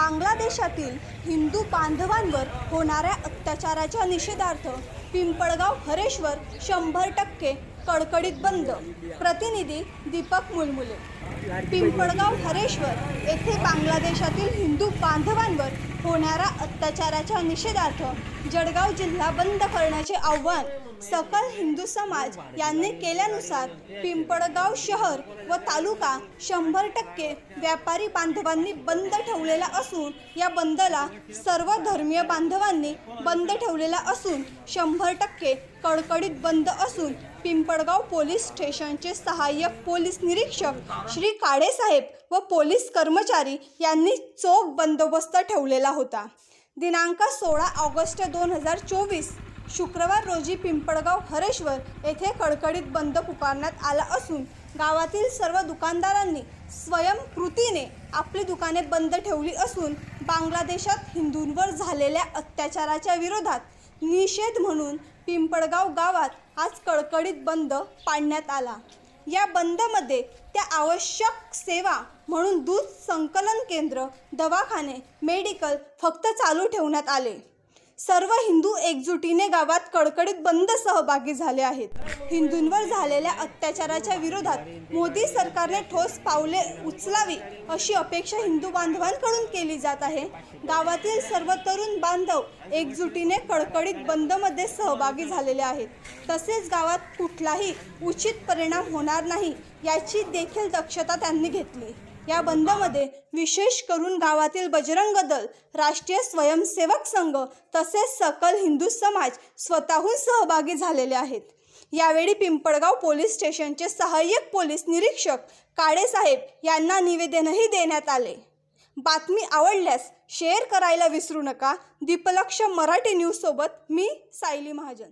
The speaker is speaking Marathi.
बांगलादेशातील हिंदू बांधवांवर होणाऱ्या अत्याचाराच्या निषेधार्थ पिंपळगाव हरेश्वर शंभर टक्के कडकडीत बंद. प्रतिनिधी दीपक मुलमुले. पिंपळगाव हरेश्वर येथे बांगलादेशातील हिंदू बांधवांवर होणाऱ्या अत्याचाराच्या निषेधार्थ जळगाव जिल्हा बंद करण्याचे आव्हान सकल हिंदू समाज यांनी केल्यानुसार पिंपळगाव शहर व तालुका शंभर टक्के व्यापारी बांधवांनी बंद ठेवलेला असून या बंदला सर्व धर्मीय बांधवांनी बंद ठेवलेला असून शंभर टक्के कडकडीत बंद असून पिंपळगाव पोलीस स्टेशनचे सहाय्यक पोलीस निरीक्षक श्री काळेसाहेब व पोलीस कर्मचारी यांनी चोख बंदोबस्त ठेवलेला होता. दिनांक सोळा ऑगस्ट दोन हजार चोवीस शुक्रवार रोजी पिंपळगाव हरेश्वर येथे कडकडीत बंद पुकारण्यात आला असून गावातील सर्व दुकानदारांनी स्वयंकृतीने आपली दुकाने बंद ठेवली असून बांगलादेशात हिंदूंवर झालेल्या अत्याचाराच्या विरोधात निषेध म्हणून पिंपळगाव गावात आज कडकडीत बंद पाडण्यात आला. या बंदमध्ये त्या आवश्यक सेवा म्हणून दूध संकलन केंद्र दवाखाने मेडिकल फक्त चालू ठेवण्यात आले. सर्व हिंदू एकजुटीने गावात कडकडीत बंद सहभागी झाले आहेत. हिंदूंवर झालेल्या अत्याचाराच्या विरोधात मोदी सरकारने ठोस पावले उचलावी अशी अपेक्षा हिंदू बांधवांकडून केली जात आहे. गावातील सर्व तरुण बांधव एकजुटीने कडकडीत बंदमध्ये सहभागी झालेले आहेत. तसेच गावात कुठलाही उचित परिणाम होणार नाही याची देखील दक्षता त्यांनी घेतली. या बंदमध्ये विशेष करून गावातील बजरंग दल राष्ट्रीय स्वयंसेवक संघ तसेच सकल हिंदू समाज स्वतःहून सहभागी झालेले आहेत. यावेळी पिंपळगाव पोलीस स्टेशनचे सहाय्यक पोलीस निरीक्षक काळेसाहेब यांना निवेदनही देण्यात आले. बातमी आवडल्यास शेअर करायला विसरू नका. दीपलक्ष मराठी न्यूजसोबत मी सायली महाजन.